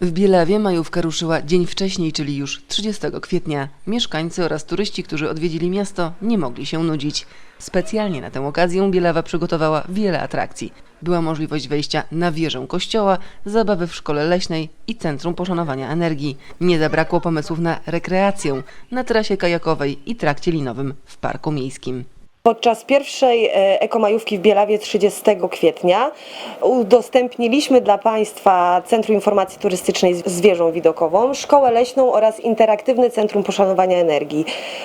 W Bielawie majówka ruszyła dzień wcześniej, czyli już 30 kwietnia. Mieszkańcy oraz turyści, którzy odwiedzili miasto, nie mogli się nudzić. Specjalnie na tę okazję Bielawa przygotowała wiele atrakcji. Była możliwość wejścia na wieżę kościoła, zabawy w szkole leśnej i Centrum Poszanowania Energii. Nie zabrakło pomysłów na rekreację na trasie kajakowej i trakcie linowym w Parku Miejskim. Podczas pierwszej e, ekomajówki w Bielawie 30 kwietnia udostępniliśmy dla Państwa Centrum Informacji Turystycznej z z wieżą widokową, szkołę leśną oraz interaktywne Centrum Poszanowania Energii.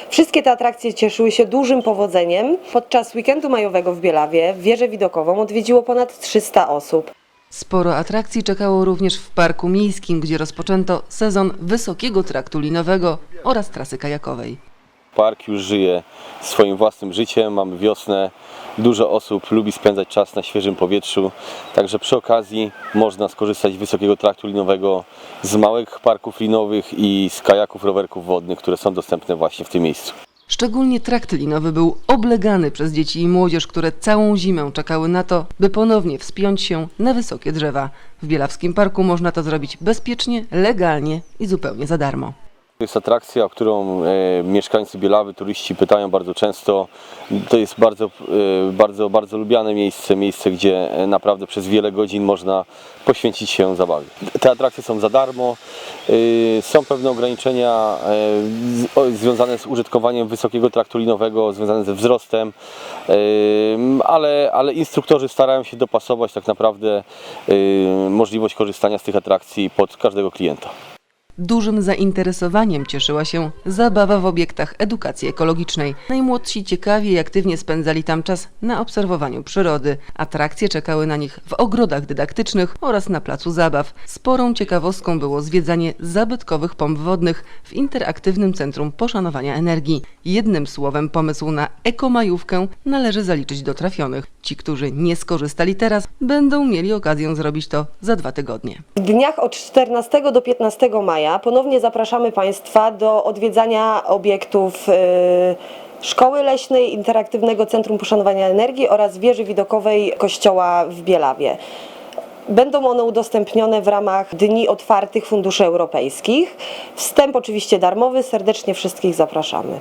Wszystkie te atrakcje cieszyły się dużym powodzeniem. Podczas weekendu majowego w Bielawie wieżę widokową odwiedziło ponad 300 osób. Sporo atrakcji czekało również w Parku Miejskim, gdzie rozpoczęto sezon wysokiego traktu linowego oraz trasy kajakowej. Park już żyje swoim własnym życiem, mamy wiosnę, dużo osób lubi spędzać czas na świeżym powietrzu, także przy okazji można skorzystać z wysokiego traktu linowego, z małych parków linowych i z kajaków, rowerków wodnych, które są dostępne właśnie w tym miejscu. Szczególnie trakt linowy był oblegany przez dzieci i młodzież, które całą zimę czekały na to, by ponownie wspiąć się na wysokie drzewa. W Bielawskim Parku można to zrobić bezpiecznie, legalnie i zupełnie za darmo. To jest atrakcja, o którą e, mieszkańcy Bielawy, turyści pytają bardzo często. To jest bardzo, e, bardzo, bardzo lubiane miejsce, miejsce, gdzie e, naprawdę przez wiele godzin można poświęcić się zabawie. Te atrakcje są za darmo, e, są pewne ograniczenia e, z, o, związane z użytkowaniem wysokiego traktu linowego, związane ze wzrostem, e, ale, ale instruktorzy starają się dopasować tak naprawdę e, możliwość korzystania z tych atrakcji pod każdego klienta. Dużym zainteresowaniem cieszyła się zabawa w obiektach edukacji ekologicznej. Najmłodsi ciekawie i aktywnie spędzali tam czas na obserwowaniu przyrody. Atrakcje czekały na nich w ogrodach dydaktycznych oraz na placu zabaw. Sporą ciekawostką było zwiedzanie zabytkowych pomp wodnych w interaktywnym Centrum Poszanowania Energii. Jednym słowem pomysł na ekomajówkę należy zaliczyć do trafionych. Ci, którzy nie skorzystali teraz, będą mieli okazję zrobić to za dwa tygodnie. W dniach od 14 do 15 maja ponownie zapraszamy Państwa do odwiedzania obiektów y, Szkoły Leśnej, Interaktywnego Centrum Poszanowania Energii oraz wieży widokowej Kościoła w Bielawie. Będą one udostępnione w ramach Dni Otwartych Funduszy Europejskich. Wstęp oczywiście darmowy, serdecznie wszystkich zapraszamy.